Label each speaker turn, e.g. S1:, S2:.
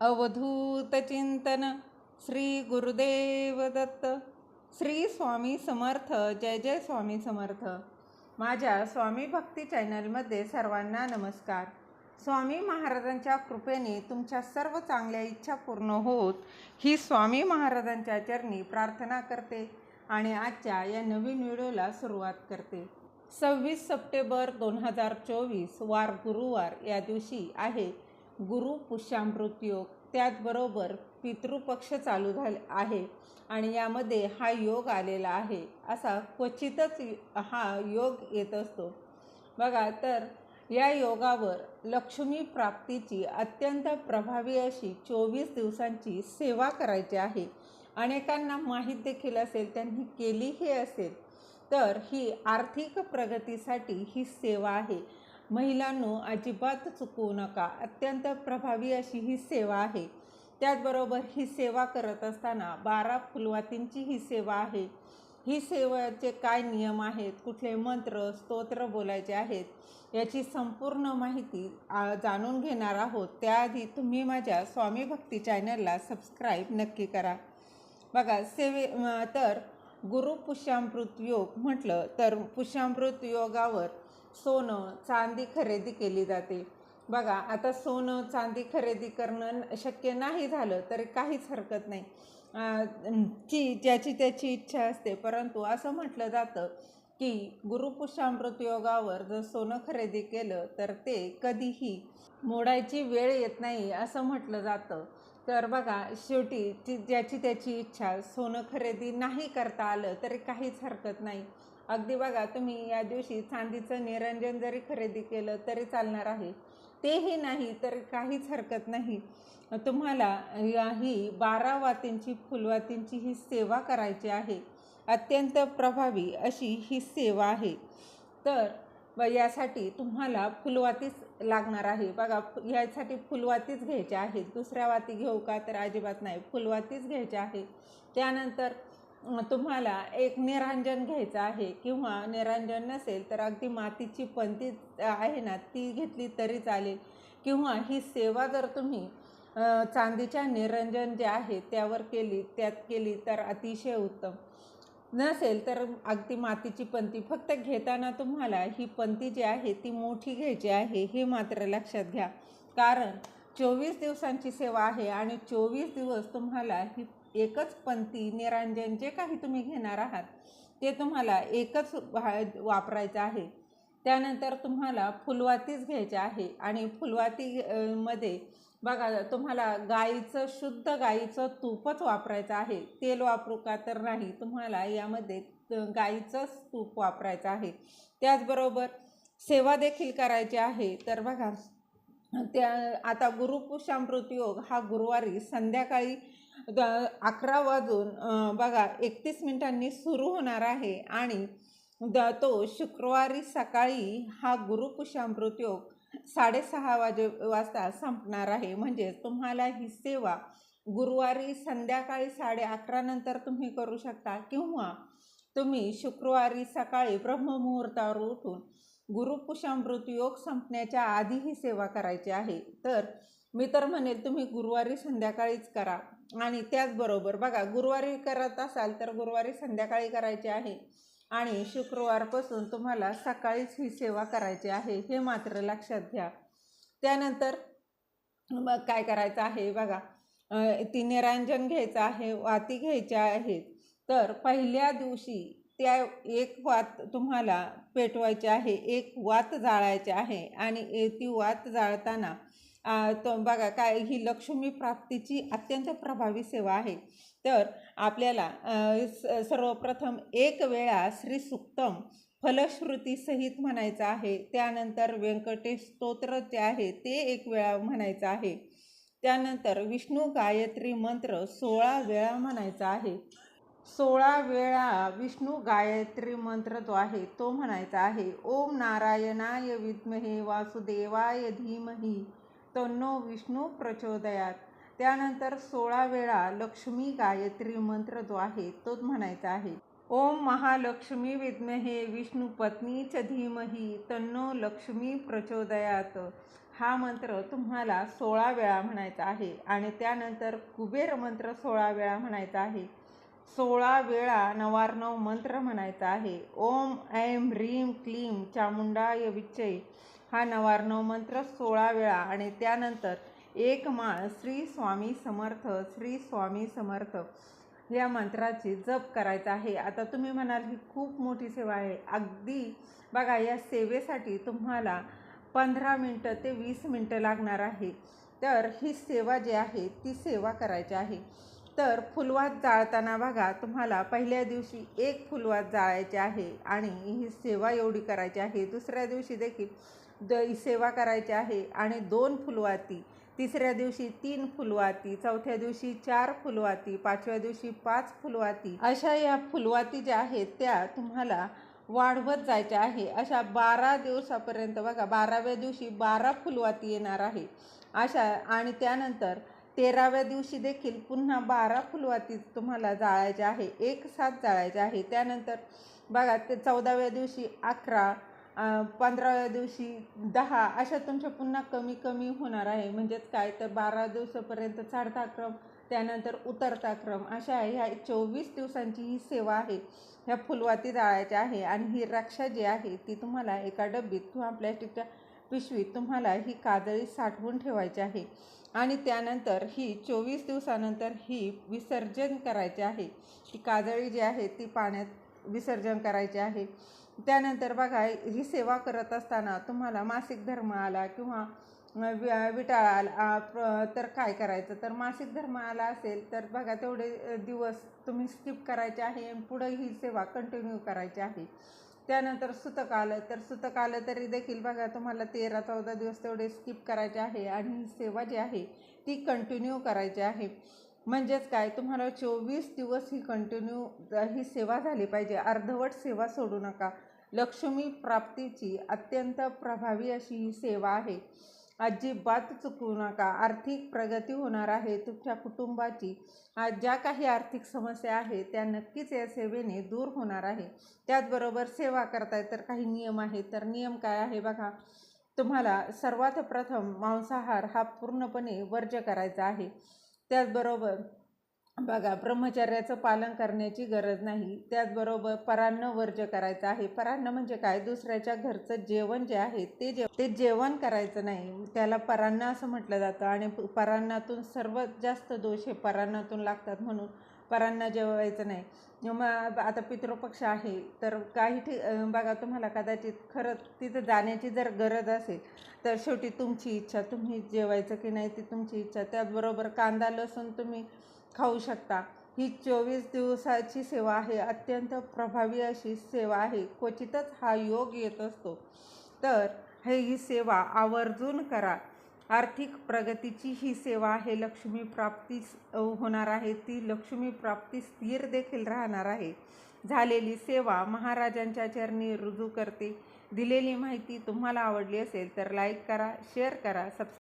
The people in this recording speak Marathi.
S1: अवधूत चिंतन श्री गुरुदेव दत्त श्री स्वामी समर्थ जय जय स्वामी समर्थ. माझ्या स्वामी भक्ती चॅनलमध्ये सर्वांना नमस्कार. स्वामी महाराजांच्या कृपेने तुमच्या सर्व चांगल्या इच्छा पूर्ण होत ही स्वामी महाराजांच्या चरणी प्रार्थना करते आणि आजच्या या नवीन व्हिडिओला सुरुवात करते. सव्वीस सप्टेंबर दोन हजार चोवीस वार गुरुवार या दिवशी आहे. गुरु पुष्यामृत योग त्याचबरोबर पितृपक्ष चालू झाले आहे आणि यामध्ये हा योग आलेला आहे. असा क्वचितच हा योग येत असतो. बघा तर या योगावर लक्ष्मी प्राप्तीची अत्यंत प्रभावी अशी चोवीस दिवसांची सेवा करायची आहे. अनेकांना माहीत देखील असेल त्यांनी केलीही असेल तर ही आर्थिक प्रगतीसाठी ही सेवा आहे. महिलांनो अजिबात चुकवू नका. अत्यंत प्रभावी अशी ही सेवा आहे. त्याचबरोबर ही सेवा करत असताना बारा फुलवातींची ही सेवा आहे. ही सेवेचे काय नियम आहेत? कुठले मंत्र स्तोत्र बोलायचे आहेत? याची संपूर्ण माहिती आ, जाणून घेणार आहोत. त्याआधी तुम्ही माझ्या स्वामी भक्ती चॅनलला सबस्क्राईब नक्की करा. बघा सेवे तर गुरु पुष्यामृत योग म्हटलं तर पुष्यामृत योगावर सोनं चांदी खरेदी केली जाते. बघा आता सोनं चांदी खरेदी करणं शक्य नाही झालं तरी काहीच हरकत नाही. ची ज्याची त्याची इच्छा असते. परंतु असं म्हटलं जातं की गुरुपुष्यामृत योगावर जर सोनं खरेदी केलं तर ते कधीही मोडायची वेळ येत नाही असं म्हटलं जातं. तर बघा शेवटी ती ज्याची त्याची इच्छा सोनं खरेदी नाही करता आलं तरी काहीच हरकत नाही. अगदी बघा तुम्ही या दिवशी चांदीचं निरंजन जरी खरेदी केलं तरी चालणार आहे. तेही नाही तर काहीच हरकत नाही. तुम्हाला या ही बारा वातींची फुलवातींची ही सेवा करायची आहे. अत्यंत प्रभावी अशी ही सेवा आहे. तर यासाठी तुम्हाला फुलवातीच लागणार आहे. बघा ह्यासाठी यासाठी फुलवातीच घ्यायच्या आहेत. दुसऱ्या वाती घेऊ का तर अजिबात नाही. फुलवातीच घ्यायच्या आहे. त्यानंतर तुम्हाला एक निरांजन घ्यायचं आहे किंवा निरांजन नसेल तर अगदी मातीची पंती आहे ना ती घेतली तरी चालेल. किंवा ही सेवा जर तुम्ही चांदीच्या निरंजन जे आहे त्यावर केली त्यात केली तर अतिशय उत्तम. नसेल तर अगदी मातीची पंती फक्त घेताना तुम्हाला ही पंती जी आहे ती मोठी घ्यायची आहे हे मात्र लक्षात घ्या. कारण चोवीस दिवसांची सेवा आहे आणि चोवीस दिवस तुम्हाला ही एकच पंती निरांजन जे काही तुम्ही घेणार आहात ते तुम्हाला एकच भा- वापरायचं आहे. त्यानंतर तुम्हाला फुलवातीच घ्यायची आहे आणि फुलवाती मध्ये बघा तुम्हाला गाईचं शुद्ध गाईचं तूपच वापरायचं आहे. तेल वापरू का तर नाही. तुम्हाला यामध्ये गाईचंच तूप वापरायचं आहे. त्याचबरोबर सेवा देखील करायची आहे. तर बघा त्या आता गुरुपुषामृत योग हा गुरुवारी संध्याकाळी द अकरा वाजून बघा एकतीस मिनिटांनी सुरू होणार आहे. आणि द तो शुक्रवारी सकाळी हा गुरुपुषामृत योग साडेसहा वाजे वाजता संपणार आहे. म्हणजेच तुम्हाला ही सेवा गुरुवारी संध्याकाळी साडे अकरा नंतर तुम्ही करू शकता. किंवा तुम्ही शुक्रवारी सकाळी ब्रह्ममुहूर्तावर उठून गुरुपुषामृत योग संपण्याच्या आधी ही सेवा करायची आहे. तर मी तर म्हणेल तुम्ही गुरुवारी संध्याकाळीच करा. आणि त्याचबरोबर बघा गुरुवारी करत असाल तर गुरुवारी संध्याकाळी करायची आहे. आणि शुक्रवारपासून तुम्हाला सकाळीच ही सेवा करायची आहे हे मात्र लक्षात घ्या. त्यानंतर मग काय करायचं आहे बघा ती निरांजन घ्यायचं आहे वाती घ्यायच्या आहेत तर पहिल्या दिवशी त्या एक वात तुम्हाला पेटवायची आहे एक वात जाळायची आहे आणि ए- ती वात जाळताना तो बघा काय ही लक्ष्मी प्राप्तीची अत्यंत प्रभावी सेवा आहे. तर आपल्याला स- सर्वप्रथम एक वेळा श्री सुक्तम फलश्रुती सहित म्हणायचं आहे. त्यानंतर व्यंकटेश स्तोत्र जे आहे ते एक वेळा म्हणायचं आहे. त्यानंतर विष्णू गायत्री मंत्र सोळा वेळा म्हणायचा आहे. सोळा वेळा विष्णू गायत्री मंत्र जो आहे तो म्हणायचा आहे. ओम नारायणाय विद्महे वासुदेवाय धीमही. तन्नो विष्णू प्रचोदयात. त्यानंतर सोळा वेळा लक्ष्मी गायत्री मंत्र जो आहे तो म्हणायचा आहे. ओम महालक्ष्मी विद्महे विष्णू पत्नी च धीमही तन्नो लक्ष्मी प्रचोदयात. हा मंत्र तुम्हाला सोळा वेळा म्हणायचा आहे आणि त्यानंतर कुबेर मंत्र सोळा वेळा म्हणायचा आहे. सोळा वेळा नवार्णव मंत्र म्हणायचा आहे. ओम ऐं ह्रीं क्लीं चामुंडाय विच्चय हा नवार्णव मंत्र सोळा वेळा आणि त्यानंतर एक माळ श्री स्वामी समर्थ श्री स्वामी समर्थ या मंत्राची जप करायचा आहे. आता तुम्ही म्हणाल ही खूप मोठी सेवा आहे. अगदी बघा या सेवेसाठी तुम्हाला पंधरा मिनटं ते वीस मिनटं लागणार आहे. तर ही सेवा जी आहे ती सेवा करायची आहे. तर फुलवात जाळताना बघा तुम्हाला पहिल्या दिवशी एक फुलवात जाळायची आहे आणि ही सेवा एवढी करायची आहे. दुसऱ्या दिवशी देखील द सेवा करायची आहे आणि दोन फुलवाती. तिसऱ्या दिवशी तीन फुलवाती चौथ्या दिवशी चार फुलवाती पाचव्या दिवशी पाच फुलवाती. अशा या फुलवाती ज्या आहेत त्या तुम्हाला वाढवत जायच्या आहे. अशा बारा दिवसापर्यंत बघा बाराव्या दिवशी बारा फुलवाती येणार आहे. अशा आणि त्यानंतर तेराव्या दिवशी देखील पुन्हा बारा फुलवाती तुम्हाला जाळायच्या आहे. एक साथ जाळायचे आहे. त्यानंतर बघा ते चौदाव्या दिवशी अकरा पंधराव्या दिवशी दहा अशा तुमच्या पुन्हा कमी कमी होणार आहे. म्हणजेच काय? तर बारा दिवसापर्यंत चढता क्रम त्यानंतर उतरता क्रम अशा ह्या चोवीस दिवसांची ही सेवा आहे. ह्या फुलवाती जाळायच्या आहे आणि ही रक्षा जी आहे ती तुम्हाला एका डब्बीत किंवा प्लॅस्टिकच्या पिशवीत तुम्हाला ही काजळी साठवून ठेवायची आहे. आणि त्यानंतर ही चोवीस दिवसानंतर ही विसर्जन करायची आहे. ती काजळी जी आहे ती पाण्यात विसर्जन करायचे आहे. त्यानंतर बघा ही सेवा करत असताना तुम्हाला मासिक धर्म आला किंवा विटाळ आला तर काय करायचं? तर मासिक धर्म आला असेल तर बघा तेवढे दिवस तुम्ही स्किप करायचे आहे आणि पुढं ही सेवा कंटिन्यू करायची आहे. त्यानंतर सुतक आलं तर सुतक आलं तरी देखील बघा तुम्हाला तेरा चौदा दिवस तेवढे स्किप करायचे आहे आणि ही सेवा जी आहे ती कंटिन्यू करायची आहे. म्हणजेच काय? तुम्हाला चोवीस दिवस ही कंटिन्यू ही सेवा झाली पाहिजे. अर्धवट सेवा सोडू नका. लक्ष्मी प्राप्तीची अत्यंत प्रभावी अशी ही सेवा आहे. अजिबात चुकवू नका. आर्थिक प्रगती होणार आहे. तुमच्या कुटुंबाची ज्या काही आर्थिक समस्या आहेत त्या नक्कीच या सेवेने दूर होणार आहे. त्याचबरोबर सेवा करताय तर काही नियम आहेत. तर नियम काय आहे बघा? तुम्हाला सर्वात प्रथम मांसाहार हा पूर्णपणे वर्ज्य करायचा आहे. त्याचबरोबर बघा ब्रह्मचर्याचं पालन करण्याची गरज नाही. त्याचबरोबर परान्न वर्ज्य करायचं आहे. परान्न म्हणजे काय? दुसऱ्याच्या घरचं जेवण जे आहे ते जे ते जेवण करायचं नाही. त्याला परान्न असं म्हटलं जातं आणि परान्नातून सर्वात जास्त दोष हे परान्नातून लागतात म्हणून. परांना जेवायचं नाही. मग आता पितृपक्ष आहे तर काही ठि बघा तुम्हाला कदाचित खरं तिथं जाण्याची जर गरज असेल तर शेवटी तुमची इच्छा तुम्ही जेवायचं की नाही ती तुमची इच्छा त्याचबरोबर कांदा लसूण तुम्ही खाऊ शकता. ही चोवीस दिवसाची सेवा आहे अत्यंत प्रभावी अशी सेवा आहे. क्वचितच हा योग येत असतो. तर हे ही सेवा आवर्जून करा. आर्थिक प्रगतीची ही सेवा आहे. लक्ष्मी प्राप्ती होणार आहे. ती लक्ष्मी प्राप्ती स्थिर देखील राहणार आहे. झालेली सेवा महाराजांच्या चरणी रुजू करते. दिलेली माहिती तुम्हाला आवडली असेल तर लाईक करा शेअर करा सबस्क्राईब